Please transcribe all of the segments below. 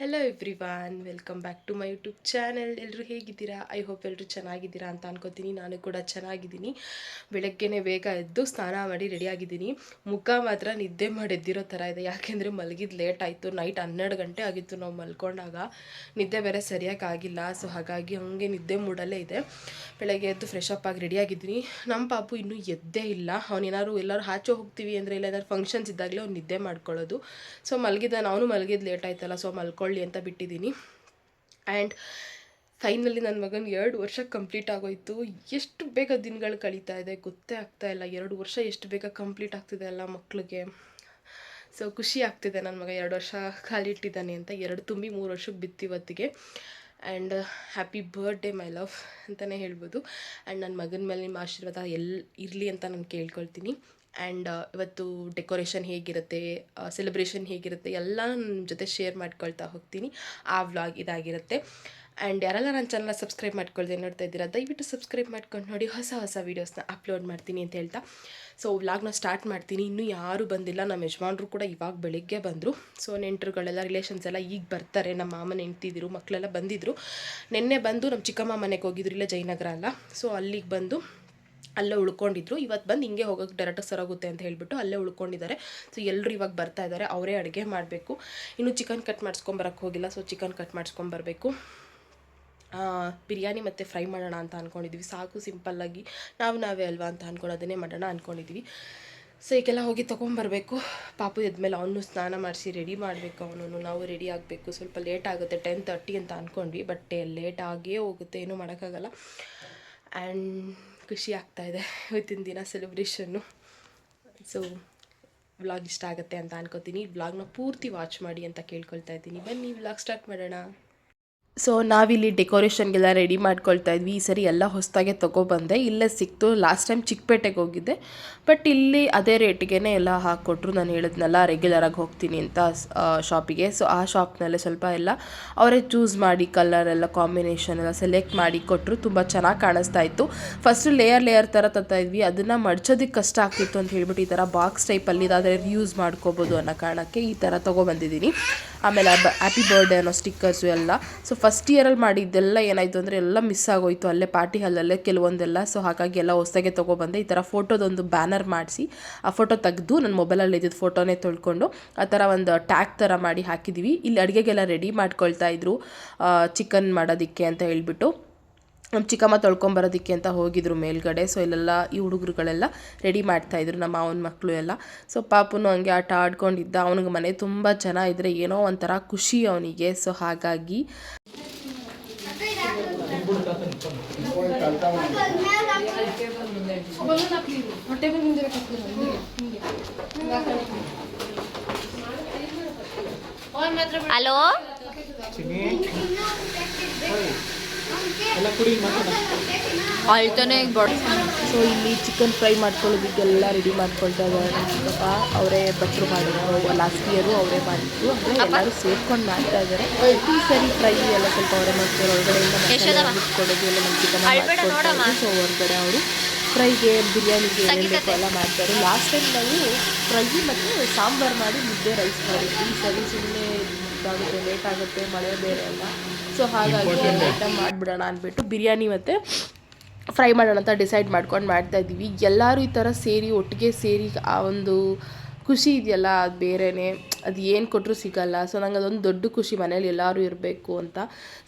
Hello every welcome back to my YouTube channel ಎಲ್ಲರೂ ಹೇಗಿದ್ದೀರಾ? I hope ಎಲ್ಲರೂ ಚೆನ್ನಾಗಿದ್ದೀರಾ ಅಂತ ಅನ್ಕೋತೀನಿ. ನಾನು ಕೂಡ ಚೆನ್ನಾಗಿದ್ದೀನಿ. ಬೆಳಗ್ಗೆನೇ ಬೇಗ ಎದ್ದು ಸ್ನಾನ ಮಾಡಿ ರೆಡಿಯಾಗಿದ್ದೀನಿ. ಮುಖ ಮಾತ್ರ ನಿದ್ದೆ ಮಾಡಿದ್ದಿರೋ ಥರ ಇದೆ. ಯಾಕೆಂದರೆ ಮಲಗಿದ್ದು ಲೇಟ್ ಆಯಿತು. ನೈಟ್ ಹನ್ನೆರಡು ಗಂಟೆ ಆಗಿತ್ತು ನಾವು ಮಲ್ಕೊಂಡಾಗ. ನಿದ್ದೆ ಬೇರೆ ಸರಿಯಾಗಿ ಆಗಿಲ್ಲ. ಸೊ ಹಾಗಾಗಿ ಹಂಗೆ ನಿದ್ದೆ ಮೂಡಲ್ಲೇ ಇದೆ. ಬೆಳಗ್ಗೆ ಎದ್ದು ಫ್ರೆಶ್ ಅಪ್ ಆಗಿ ರೆಡಿಯಾಗಿದ್ದೀನಿ. ನಮ್ಮ ಪಾಪು ಇನ್ನೂ ಎದ್ದೇ ಇಲ್ಲ. ಅವನೇನಾದ್ರು ಎಲ್ಲರೂ ಆಚೆ ಹೋಗ್ತೀವಿ ಅಂದರೆ ಇಲ್ಲ ಏನಾದ್ರು ಫಂಕ್ಷನ್ಸ್ ಇದ್ದಾಗಲೇ ಅವ್ನು ನಿದ್ದೆ ಮಾಡ್ಕೊಳ್ಳೋದು. ಸೊ ಮಲಗಿದ್ದ ನಾನು ಮಲಗಿದ್ದು ಲೇಟ್ ಆಯ್ತಲ್ಲ. ಸೊ ಮಲ್ಕೊಳ್ಳಿ ಅಂತ ಬಿಟ್ಟಿದ್ದೀನಿ. ಆ್ಯಂಡ್ ಫೈನಲಿ ನನ್ನ ಮಗನ ಎರಡು ವರ್ಷ ಕಂಪ್ಲೀಟ್ ಆಗೋಯ್ತು. ಎಷ್ಟು ಬೇಗ ದಿನಗಳು ಕಳೀತಾ ಇದೆ ಗೊತ್ತೇ ಆಗ್ತಾ ಇಲ್ಲ. ಎರಡು ವರ್ಷ ಎಷ್ಟು ಬೇಗ ಕಂಪ್ಲೀಟ್ ಆಗ್ತಿದೆ ಅಲ್ಲ ಮಕ್ಕಳಿಗೆ ಸೊ ಖುಷಿ ಆಗ್ತಿದೆ ನನ್ನ ಮಗ ಎರಡು ವರ್ಷ ಕಾಲಿಟ್ಟಿದ್ದಾನೆ ಅಂತ. ಎರಡು ತುಂಬಿ ಮೂರು ವರ್ಷಕ್ಕೆ ಬಿತ್ತಿವತ್ತಿಗೆ and happy birthday my love ಅಂತಲೇ ಹೇಳ್ಬೋದು. ಆ್ಯಂಡ್ ನನ್ನ ಮಗನ ಮೇಲೆ ನಿಮ್ಮ ಆಶೀರ್ವಾದ ಎಲ್ಲಿ ಇರಲಿ ಅಂತ ನಾನು ಕೇಳ್ಕೊಳ್ತೀನಿ. ಆ್ಯಂಡ್ ಇವತ್ತು ಡೆಕೋರೇಷನ್ ಹೇಗಿರುತ್ತೆ ಸೆಲೆಬ್ರೇಷನ್ ಹೇಗಿರುತ್ತೆ, ಎಲ್ಲ ನನ್ನ ಜೊತೆ ಶೇರ್ ಮಾಡ್ಕೊಳ್ತಾ ಹೋಗ್ತೀನಿ. ಆ ವ್ಲಾಗ್ ಇದಾಗಿರುತ್ತೆ. ಆ್ಯಂಡ್ ಯಾರೆಲ್ಲ ನನ್ನ ಚಾನಲ್ನ ಸಬ್ಸ್ಕ್ರೈಬ್ ಮಾಡ್ಕೊಳ್ದೆ ನೋಡ್ತಾ ಇದ್ದೀರಾ, ದಯವಿಟ್ಟು ಸಬ್ಸ್ಕ್ರೈಬ್ ಮಾಡ್ಕೊಂಡು ನೋಡಿ ಹೊಸ ಹೊಸ ವೀಡಿಯೋಸ್ನ ಅಪ್ಲೋಡ್ ಮಾಡ್ತೀನಿ ಅಂತ ಹೇಳ್ತಾ. ಸೊ ವ್ಲಾಗ್ನ ಸ್ಟಾರ್ಟ್ ಮಾಡ್ತೀನಿ. ಇನ್ನೂ ಯಾರೂ ಬಂದಿಲ್ಲ ನಮ್ಮ ಯಜಮಾನ್ರು ಕೂಡ ಇವಾಗ ಬೆಳಿಗ್ಗೆ ಬಂದರು. ಸೊ ನೆಂಟರುಗಳೆಲ್ಲ ರಿಲೇಷನ್ಸ್ ಎಲ್ಲ ಈಗ ಬರ್ತಾರೆ. ನಮ್ಮ ಮಾಮನ ಹೆಂಡ್ತಿದ್ರು ಮಕ್ಕಳೆಲ್ಲ ಬಂದಿದ್ದರು ನಿನ್ನೆ ಬಂದು ನಮ್ಮ ಚಿಕ್ಕಮ್ಮ ಮನೆಗೆ ಹೋಗಿದ್ರು, ಇಲ್ಲ ಜಯನಗರ ಅಲ್ಲ. ಸೊ ಅಲ್ಲಿಗೆ ಬಂದು ಅಲ್ಲೇ ಉಳ್ಕೊಂಡಿದ್ರು. ಇವತ್ತು ಬಂದು ಹಿಂಗೆ ಹೋಗೋಕೆ ಡೈರೆಕ್ಟ್ ಸರೋಗುತ್ತೆ ಅಂತ ಹೇಳಿಬಿಟ್ಟು ಅಲ್ಲೇ ಉಳ್ಕೊಂಡಿದ್ದಾರೆ. ಸೊ ಎಲ್ಲರೂ ಇವಾಗ ಬರ್ತಾ ಇದ್ದಾರೆ. ಅವರೇ ಅಡುಗೆ ಮಾಡಬೇಕು. ಇನ್ನು ಚಿಕನ್ ಕಟ್ ಮಾಡಿಸ್ಕೊಂಬರಕ್ಕೆ ಹೋಗಿಲ್ಲ. ಸೊ ಚಿಕನ್ ಕಟ್ ಮಾಡ್ಸ್ಕೊಂಬರ್ಬೇಕು ಬಿರಿಯಾನಿ ಮತ್ತು ಫ್ರೈ ಮಾಡೋಣ ಅಂತ ಅಂದ್ಕೊಂಡಿದ್ವಿ ಸಾಕು ಸಿಂಪಲ್ಲಾಗಿ ನಾವು ನಾವೇ ಅಲ್ವಾ ಅಂತ ಅಂದ್ಕೊಂಡು ಅದನ್ನೇ ಮಾಡೋಣ ಅಂದ್ಕೊಂಡಿದ್ವಿ ಸೊ ಈಗೆಲ್ಲ ಹೋಗಿ ತೊಗೊಂಬರ್ಬೇಕು ಪಾಪು ಎದ್ಮೇಲೆ ಅವನು ಸ್ನಾನ ಮಾಡಿಸಿ ರೆಡಿ ಮಾಡಬೇಕು ಅವನು ನಾವು ರೆಡಿ ಆಗಬೇಕು. ಸ್ವಲ್ಪ ಲೇಟ್ ಆಗುತ್ತೆ. ಟೆನ್ ತರ್ಟಿ ಅಂತ ಅಂದ್ಕೊಂಡ್ವಿ ಬಟ್ ಲೇಟ್ ಆಗೇ ಹೋಗುತ್ತೆ. ಏನೂ ಮಾಡೋಕ್ಕಾಗಲ್ಲ. ಆ್ಯಂಡ್ ಖುಷಿ ಆಗ್ತಾಯಿದೆ ಇವತ್ತಿನ ದಿನ ಸೆಲೆಬ್ರೇಷನ್ನು ಸೊ ವ್ಲಾಗ್ ಇಷ್ಟ ಆಗುತ್ತೆ ಅಂತ ಅನ್ಕೋತೀನಿ. ವ್ಲಾಗ್ನ ಪೂರ್ತಿ ವಾಚ್ ಮಾಡಿ ಅಂತ ಕೇಳ್ಕೊಳ್ತಾ ಇದ್ದೀನಿ. ಬನ್ನಿ ವ್ಲಾಗ್ ಸ್ಟಾರ್ಟ್ ಮಾಡೋಣ. ಸೊ ನಾವಿಲ್ಲಿ ಡೆಕೋರೇಷನ್ಗೆಲ್ಲ ರೆಡಿ ಮಾಡ್ಕೊಳ್ತಾ ಇದ್ವಿ. ಈ ಸರಿ ಎಲ್ಲ ಹೊಸದಾಗೆ ತೊಗೊಬಂದೆ. ಇಲ್ಲೇ ಸಿಕ್ತು. ಲಾಸ್ಟ್ ಟೈಮ್ ಚಿಕ್ಕಪೇಟೆಗೆ ಹೋಗಿದ್ದೆ. ಬಟ್ ಇಲ್ಲಿ ಅದೇ ರೇಟಿಗೆ ಎಲ್ಲ ಹಾಕ್ಕೊಟ್ರು. ನಾನು ಹೇಳಿದ್ನಲ್ಲ ರೆಗ್ಯುಲರಾಗಿ ಹೋಗ್ತೀನಿ ಅಂತ ಶಾಪಿಗೆ ಸೊ ಆ ಶಾಪ್ನಲ್ಲೇ ಸ್ವಲ್ಪ ಎಲ್ಲ ಅವರೇ ಚೂಸ್ ಮಾಡಿ ಕಲರ್ ಎಲ್ಲ ಕಾಂಬಿನೇಷನ್ ಎಲ್ಲ ಸೆಲೆಕ್ಟ್ ಮಾಡಿ ಕೊಟ್ಟರು ತುಂಬ ಚೆನ್ನಾಗಿ ಕಾಣಿಸ್ತಾ ಇತ್ತು. ಫಸ್ಟು ಲೇಯರ್ ಲೇಯರ್ ಥರ ತರ್ತಾ ಇದ್ವಿ. ಅದನ್ನು ಮಡ್ಚೋದಕ್ಕೆ ಕಷ್ಟ ಆಗ್ತಿತ್ತು ಅಂತ ಹೇಳ್ಬಿಟ್ಟು ಈ ಥರ ಬಾಕ್ಸ್ ಟೈಪಲ್ಲಿ ಇದಾದರೆ ಯೂಸ್ ಮಾಡ್ಕೋಬೋದು ಅನ್ನೋ ಕಾರಣಕ್ಕೆ ಈ ಥರ ತೊಗೊಬಂದಿದ್ದೀನಿ. ಆಮೇಲೆ ಹ್ಯಾಪಿ ಬರ್ಡೇ ಅನ್ನೋ ಸ್ಟಿಕ್ಕರ್ಸು ಎಲ್ಲ. ಸೊ ಫಸ್ಟ್ ಇಯರಲ್ಲಿ ಮಾಡಿದ್ದೆಲ್ಲ ಏನಾಯಿತು ಅಂದರೆ ಎಲ್ಲ ಮಿಸ್ ಆಗೋಯ್ತು ಅಲ್ಲೇ ಪಾರ್ಟಿ ಹಾಲಲ್ಲೇ ಕೆಲವೊಂದೆಲ್ಲ. ಸೊ ಹಾಗಾಗಿ ಎಲ್ಲ ಹೊಸದಾಗೆ ತೊಗೊಬಂದೆ. ಈ ಥರ ಫೋಟೋದೊಂದು ಬ್ಯಾನರ್ ಮಾಡಿಸಿ, ಆ ಫೋಟೋ ತೆಗೆದು ನನ್ನ ಮೊಬೈಲಲ್ಲಿ ಇದ್ದಿದ್ದು ಫೋಟೋನೇ ತೊಳ್ಕೊಂಡು, ಆ ಥರ ಒಂದು ಟ್ಯಾಗ್ ಥರ ಮಾಡಿ ಹಾಕಿದ್ದೀವಿ ಇಲ್ಲಿ ಅಡುಗೆಗೆಲ್ಲ ರೆಡಿ ಮಾಡ್ಕೊಳ್ತಾ ಇದ್ರು ಚಿಕನ್ ಮಾಡೋದಕ್ಕೆ ಅಂತ ಹೇಳ್ಬಿಟ್ಟು. ನಮ್ಮ ಚಿಕ್ಕಮ್ಮ ತೊಳ್ಕೊಂಬರೋದಕ್ಕೆ ಅಂತ ಹೋಗಿದ್ರು ಮೇಲ್ಗಡೆ. ಸೊ ಇಲ್ಲೆಲ್ಲ ಈ ಹುಡುಗರುಗಳೆಲ್ಲ ರೆಡಿ ಮಾಡ್ತಾಯಿದ್ರು ನಮ್ಮ ಮಾವನ ಮಕ್ಕಳು ಎಲ್ಲ. ಸೊ ಪಾಪನು ಹಂಗೆ ಆಟ ಆಡ್ಕೊಂಡಿದ್ದ. ಅವನಿಗೆ ಮನೆ ತುಂಬ ಜನ ಇದ್ದರೆ ಏನೋ ಒಂಥರ ಖುಷಿ ಅವನಿಗೆ. ಸೊ ಹಾಗಾಗಿ ಹಲೋ ಬಡ್ ಸೊ ಇಲ್ಲಿ ಚಿಕನ್ ಫ್ರೈ ಮಾಡ್ಕೊಳ್ಳೋದಕ್ಕೆಲ್ಲ ರೆಡಿ ಮಾಡ್ಕೊಳ್ತಾ ಇದ್ದಾರೆ ನಮ್ಮ ಚಿಕ್ಕಪ್ಪ ಅವರೇ ಭಟ್ರು ಮಾಡಿದ್ರು. ಲಾಸ್ಟ್ ಇಯರು ಅವರೇ ಮಾಡಿದ್ರು. ಅಂದರೆ ಎಲ್ಲರೂ ಸೇರ್ಕೊಂಡು ಮಾಡ್ತಾ ಇದ್ದಾರೆ. ಈ ಸರಿ ಫ್ರೈ ಎಲ್ಲ ಸ್ವಲ್ಪ ಅವರೇ ಮಾಡ್ತಾರೆ. ಹೊರಗಡೆಯಿಂದ ಯಶೋದಮ್ಮ. ಕೊಡೋದು ಎಲ್ಲ ನಮ್ಮ ಚಿಕ್ಕಮ್ಮ ಮಾಡ್ಕೊಡ್ತಾರೆ. ಸೊ ಹೊರಗಡೆ ಅವರು ಫ್ರೈಗೆ ಬಿರಿಯಾನಿಗೆ ಏನೇನು ಎಲ್ಲ ಮಾಡ್ತಾರೆ. ಲಾಸ್ಟ್ ಟೈಮ್ ನಾವು ಫ್ರೈ ಮತ್ತು ಸಾಂಬಾರು ಮಾಡಿ ಮುದ್ದೆ ರೈಸ್ ಮಾಡಿದ್ವಿ ಈ ಸರಿ ಸುಮ್ಮನೆ ಇದಾಗುತ್ತೆ ಲೇಟ್ ಆಗುತ್ತೆ ಮಳೆ ಬೇರೆ ಅಲ್ಲ. ಸೊ ಹಾಗಾಗಿ ಐಟಮ್ ಮಾಡಿಬಿಡೋಣ ಅಂದ್ಬಿಟ್ಟು ಬಿರಿಯಾನಿ ಮತ್ತು ಫ್ರೈ ಮಾಡೋಣ ಅಂತ ಡಿಸೈಡ್ ಮಾಡ್ಕೊಂಡು ಮಾಡ್ತಾ ಇದ್ದೀವಿ. ಎಲ್ಲರೂ ಈ ಥರ ಸೇರಿ ಒಟ್ಟಿಗೆ ಸೇರಿ ಆ ಒಂದು ಖುಷಿ ಇದೆಯಲ್ಲ ಅದು ಬೇರೆಯೇ ಅದು ಏನು ಕೊಟ್ಟರು ಸಿಗಲ್ಲ. ಸೊ ನಂಗೆ ಅದೊಂದು ದೊಡ್ಡ ಖುಷಿ ಮನೇಲಿ ಎಲ್ಲರೂ ಇರಬೇಕು ಅಂತ.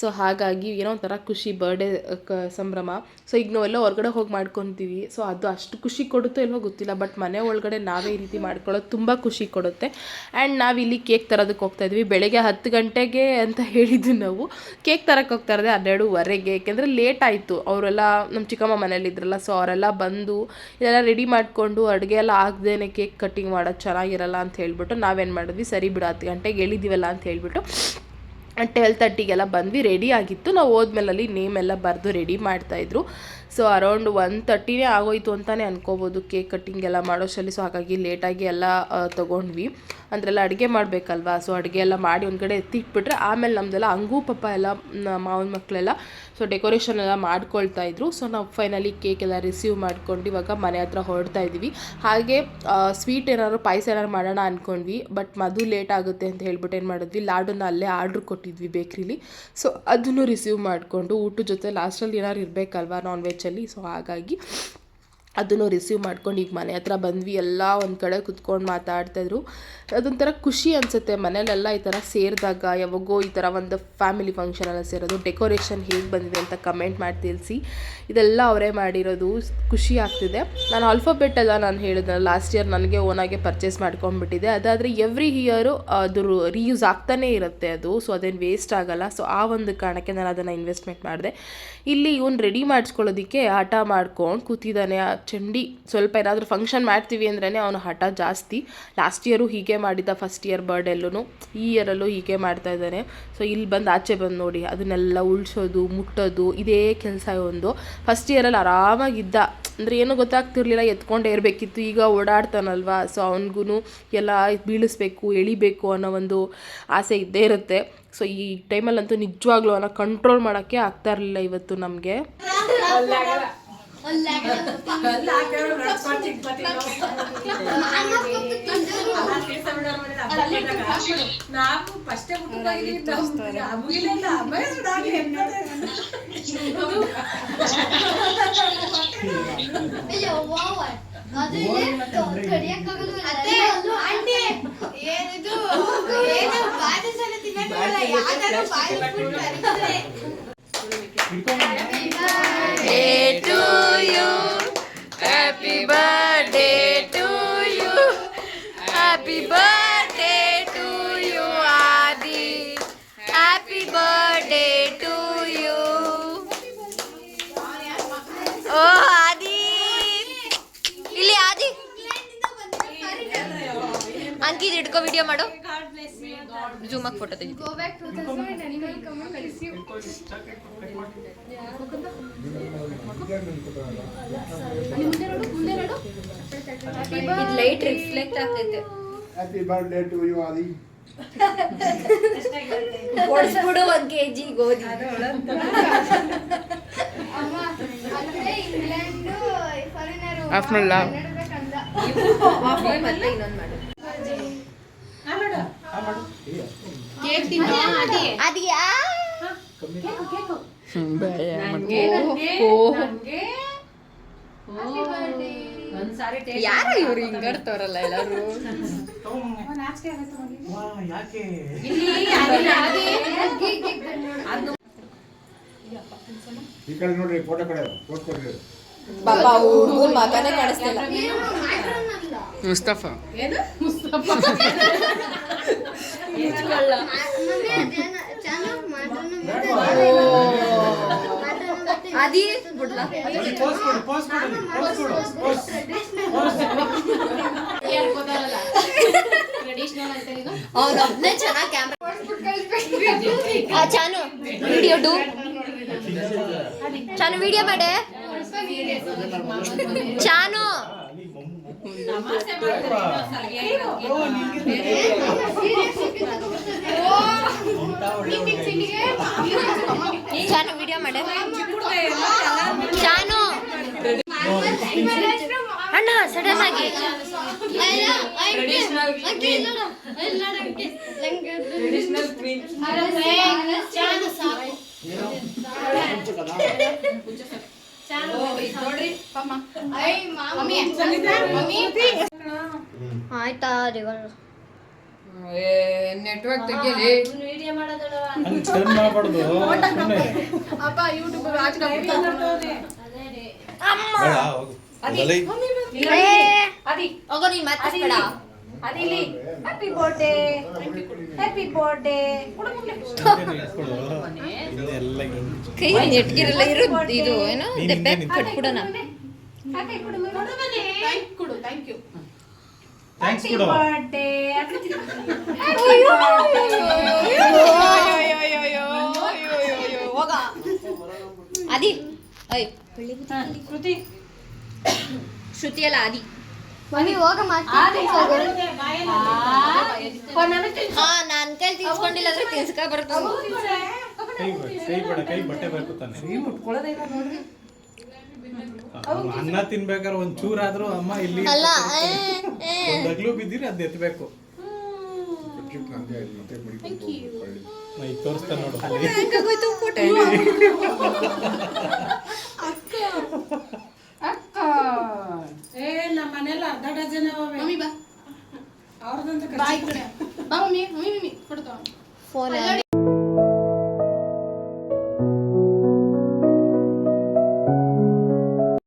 ಸೊ ಹಾಗಾಗಿ ಏನೋ ಒಂಥರ ಖುಷಿ ಬರ್ಡೇ ಕ, ಸಂಭ್ರಮ. ಸೊ ಈಗ ನಾವೆಲ್ಲ ಹೊರಗಡೆ ಹೋಗಿ ಮಾಡ್ಕೊತೀವಿ. ಸೊ ಅದು ಅಷ್ಟು ಖುಷಿ ಕೊಡುತ್ತೋ ಇಲ್ವೋ ಗೊತ್ತಿಲ್ಲ. ಬಟ್ ಮನೆ ಒಳಗಡೆ ನಾವೇ ಈ ರೀತಿ ಮಾಡ್ಕೊಳ್ಳೋದು ತುಂಬ ಖುಷಿ ಕೊಡುತ್ತೆ. ಆ್ಯಂಡ್ ನಾವಿಲ್ಲಿ ಕೇಕ್ ತರೋದಕ್ಕೆ ಹೋಗ್ತಾ ಇದ್ವಿ. ಬೆಳಗ್ಗೆ ಹತ್ತು ಗಂಟೆಗೆ ಅಂತ ಹೇಳಿದ್ವಿ ನಾವು. ಕೇಕ್ ತರಕ್ಕೆ ಹೋಗ್ತಾ ಇರೋದೆ ಹನ್ನೆರಡುವರೆಗೆ. ಯಾಕೆಂದರೆ ಲೇಟ್ ಆಯಿತು. ಅವರೆಲ್ಲ ನಮ್ಮ ಚಿಕ್ಕಮ್ಮ ಮನೇಲಿದ್ರಲ್ಲ ಸೊ ಅವರೆಲ್ಲ ಬಂದು ಇದೆಲ್ಲ ರೆಡಿ ಮಾಡಿಕೊಂಡು ಅಡುಗೆ ಎಲ್ಲ ಆಗದೇನೆ ಕೇಕ್ ಕಟ್ಟಿಂಗ್ ಮಾಡೋದು ಚೆನ್ನಾಗಿರಲ್ಲ ಅಂತ ಹೇಳಿಬಿಟ್ಟು ನಾವೇನು ಮಾಡಿದ್ವಿ. ಸರಿ ಬಿಡು ಹತ್ತು ಗಂಟೆಗೆ ಹೇಳಿದ್ದೀವಲ್ಲ ಅಂತ ಹೇಳ್ಬಿಟ್ಟು ಟ್ವೆಲ್ ತರ್ಟಿಗೆಲ್ಲ ಬಂದ್ವಿ ರೆಡಿ ಆಗಿತ್ತು. ನಾವು ಹೋದ್ಮೇಲೆ ಅಲ್ಲಿ ನೇಮ್ ಎಲ್ಲ ಬರೆದು ರೆಡಿ ಮಾಡ್ತಾಯಿದ್ರು ಸೊ ಅರೌಂಡ್ ಒನ್ ತರ್ಟಿನೇ ಆಗೋಯ್ತು ಅಂತಲೇ ಅನ್ಕೋಬೋದು. ಕೇಕ್ ಕಟ್ಟಿಂಗ್ ಎಲ್ಲ ಮಾಡೋಷ್ಟರಲ್ಲಿ. ಸೊ ಹಾಗಾಗಿ ಲೇಟಾಗಿ ಎಲ್ಲ ತೊಗೊಂಡ್ವಿ. ಅಂದ್ರೆಲ್ಲ ಅಡುಗೆ ಮಾಡಬೇಕಲ್ವಾ? ಸೊ ಅಡುಗೆ ಎಲ್ಲ ಮಾಡಿ ಒಂದು ಕಡೆ ಎತ್ತಿಟ್ಬಿಟ್ರೆ ಆಮೇಲೆ ನಮ್ಮದೆಲ್ಲ ಹಂಗೂ ಪಾಪ ಎಲ್ಲ ಮಾವನ ಮಕ್ಕಳೆಲ್ಲ ಸೊ ಡೆಕೋರೇಷನ್ ಎಲ್ಲ ಮಾಡ್ಕೊಳ್ತಾ ಇದ್ರು. ಸೊ ನಾವು ಫೈನಲಿ ಕೇಕ್ ಎಲ್ಲ ರಿಸೀವ್ ಮಾಡ್ಕೊಂಡು ಇವಾಗ ಮನೆ ಹತ್ರ ಹೊರಡ್ತಾ ಇದ್ದೀವಿ. ಹಾಗೆ ಸ್ವೀಟ್ ಏನಾದ್ರು ಪಾಯಸ ಏನಾದ್ರು ಮಾಡೋಣ ಅಂದ್ಕೊಂಡ್ವಿ ಬಟ್ ಮದು ಲೇಟ್ ಆಗುತ್ತೆ ಅಂತ ಹೇಳ್ಬಿಟ್ಟು ಏನು ಮಾಡಿದ್ವಿ. ಲಾಡನ್ನ ಅಲ್ಲೇ ಆರ್ಡ್ರ್ ಕೊಟ್ಟಿದ್ವಿ ಬೇಕ್ರಿಲಿ. ಸೊ ಅದನ್ನು ರಿಸೀವ್ ಮಾಡಿಕೊಂಡು ಊಟದ ಜೊತೆ ಲಾಸ್ಟಲ್ಲಿ ಏನಾದ್ರು ಇರಬೇಕಲ್ವಾ ನಾನ್ ವೆಜ್ಜಲ್ಲಿ ಸೊ ಹಾಗಾಗಿ ಅದನ್ನು ರಿಸೀವ್ ಮಾಡ್ಕೊಂಡು ಈಗ ಮನೆ ಹತ್ರ ಬಂದ್ವಿ, ಎಲ್ಲ ಒಂದು ಕಡೆ ಕುತ್ಕೊಂಡು ಮಾತಾಡ್ತಾಯಿದ್ರು ಅದೊಂಥರ ಖುಷಿ ಅನಿಸುತ್ತೆ ಮನೇಲೆಲ್ಲ ಈ ಥರ ಸೇರಿದಾಗ, ಯಾವಾಗೋ ಈ ಥರ ಒಂದು ಫ್ಯಾಮಿಲಿ ಫಂಕ್ಷನ್ ಎಲ್ಲ ಸೇರೋದು ಡೆಕೋರೇಷನ್ ಹೇಗೆ ಬಂದಿದೆ ಅಂತ ಕಮೆಂಟ್ ಮಾಡಿ ತಿಳಿಸಿ. ಇದೆಲ್ಲ ಅವರೇ ಮಾಡಿರೋದು ಖುಷಿ ಆಗ್ತಿದೆ. ನಾನು ಆಲ್ಫಾಬೆಟ್ ಎಲ್ಲ ನಾನು ಹೇಳಿದ್ನಲ್ಲ ಲಾಸ್ಟ್ ಇಯರ್ ನನಗೆ ಓನಾಗೆ ಪರ್ಚೇಸ್ ಮಾಡ್ಕೊಂಡ್ಬಿಟ್ಟಿದೆ ಅದಾದರೆ ಎವ್ರಿ ಇಯರು ಅದು ರೀಯೂಸ್ ಆಗ್ತಾನೇ ಇರುತ್ತೆ ಅದು ಸೊ ಅದೇನು ವೇಸ್ಟ್ ಆಗಲ್ಲ. ಸೊ ಆ ಒಂದು ಕಾರಣಕ್ಕೆ ನಾನು ಅದನ್ನು ಇನ್ವೆಸ್ಟ್ಮೆಂಟ್ ಮಾಡಿದೆ. ಇಲ್ಲಿ ಇವನು ರೆಡಿ ಮಾಡಿಸ್ಕೊಳ್ಳೋದಕ್ಕೆ ಹಠ ಮಾಡ್ಕೊಂಡು ಕೂತಿದ್ದಾನೆ ಚಂಡಿ ಸ್ವಲ್ಪ ಏನಾದರೂ ಫಂಕ್ಷನ್ ಮಾಡ್ತೀವಿ ಅಂದ್ರೇ ಅವನು ಹಠ ಜಾಸ್ತಿ. ಲಾಸ್ಟ್ ಇಯರು ಹೀಗೆ ಮಾಡಿದ್ದ ಫಸ್ಟ್ ಇಯರ್ ಬರ್ಡೇಲ್ಲೂ ಈ ಇಯರಲ್ಲೂ ಹೀಗೆ ಮಾಡ್ತಾ ಇದ್ದಾನೆ. ಸೊ ಇಲ್ಲಿ ಬಂದು ಆಚೆ ಬಂದು ನೋಡಿ, ಅದನ್ನೆಲ್ಲ ಉಳಿಸೋದು, ಮುಟ್ಟೋದು, ಇದೇ ಕೆಲಸ ಒಂದು. ಫಸ್ಟ್ ಇಯರಲ್ಲಿ ಆರಾಮಾಗಿದ್ದ. ಅಂದರೆ ಏನೂ ಗೊತ್ತಾಗ್ತಿರ್ಲಿಲ್ಲ, ಎತ್ಕೊಂಡೇ ಇರಬೇಕಿತ್ತು. ಈಗ ಓಡಾಡ್ತಾನಲ್ವ? ಸೊ ಅವನಿಗೂ ಎಲ್ಲ ಬೀಳಿಸ್ಬೇಕು, ಎಳಿಬೇಕು ಅನ್ನೋ ಒಂದು ಆಸೆ ಇದ್ದೇ ಇರುತ್ತೆ. ಸೊ ಈ ಟೈಮಲ್ಲಂತೂ ನಿಜವಾಗ್ಲೂ ಅವನ್ನ ಕಂಟ್ರೋಲ್ ಮಾಡೋಕ್ಕೆ ಆಗ್ತಾ ಇರಲಿಲ್ಲ ಇವತ್ತು ನಮಗೆ. ನಾವು ಫಸ್ಟ್ ಏನಿದು ಏನು. ವಿಡಿಯೋ ಮಾಡು. ಜೂಮಾಗಿ ಫೋಟೋ ತೆಗಿ. ಇದು ಲೈಟ್ ರಿಫ್ಲೆಕ್ಟ್ ಆಗ್ತೈತೆ happy birthday to you Aadi ಕೊಡಿಸ್ಬಿಡು ಒಂದ್ ಕೆಜಿ ಗೋಧಿ. ಅಮ್ಮ ಅಂದ್ರೆ ಇಂಗ್ಲೆಂಡ್ ಫಾರಿನರ್ Half ಮಾಡ್ಲಾ? ಮತ್ತೆ ಇನ್ನೊಂದು ಮಾಡು. ಅದಿಯಾ ಯಾರು ಇವ್ರು ಹಿಂಗರ್ತವ್ರಲ್ಲ ಎಲ್ಲರೂ. ಈ ಕಡೆ ನೋಡ್ರಿ ಫೋಟೋ ಕಡೆ ಫೋಟೋ ಕೊಡ್ರಿ. ಪಾಪ ಹುಡುಗನ ಮಗನೇ ಕಾಣಿಸ್ತಿಲ್ಲ ಮುಸ್ತಫಾ. ಅದಿ ಅವನೊಬ್ನೇ ಚೆನ್ನಾಗಿ ಕ್ಯಾಮ್ರಾ ಚಾನು ವಿಡಿಯೋ ಡು ಚಾನು ವಿಡಿಯೋ ಮಾಡೆ ಚಾನು ಚಾನು ವಿಡಿಯೋ ಮಾಡೆ ಚಾನು ಅಣ್ಣ ಸಡನ್ ಆಗಿ ಆಯ್ತಾ ನೆಟ್ವರ್ಕ್ ತೆಗಿಯಲಿ ಅಪ್ಪ ಯೂಟ್ಯೂಬ್ ಹೋಗೋ. ನೀನ್ ಮಾತಾಡ್ಬೇಡ. ಅದಿಲ್ಲಿ ಹ್ಯಾಪಿ ಬರ್ಡೇ ಹ್ಯಾಪಿ ಬರ್ಡೇ ಕೈ ನೆಟ್ಗಿರಲ್ಲ ಇರು ಇದು ಏನೋ ದೆಬ್ಬೆ ಕಟ್ಬಿಡೋಣ. ಅದಿ ಐ ಕೃತಿ ಶ್ರುತಿಯಲ್ಲ ಅದಿ ಮಮ್ಮಿ ಕೈ ತಿನ್ಸ್ಕೊಂಡಿಲ್ಲ ಅಂದ್ರೆ ತಿನ್ಸ್ಕ ಬರ್ತದೆ ಕೈ ಬ- ಕೈ ಬೇಡ ಕೈ ಬಟ್ಟೆ ಬೇಕು ತಾನೆ. ಅನ್ನ ತಿನ್ಬೇಕಾದ್ರೆ ಒಂದ್ ಚೂರಾದ್ರೂ ಅಮ್ಮ ಇಲ್ಲಿ ಬಿದ್ದಿರಿ ಅದ್ ಎತ್ಬೇಕು. ತೋರಿಸ್ತಾನೆ ನೋಡು.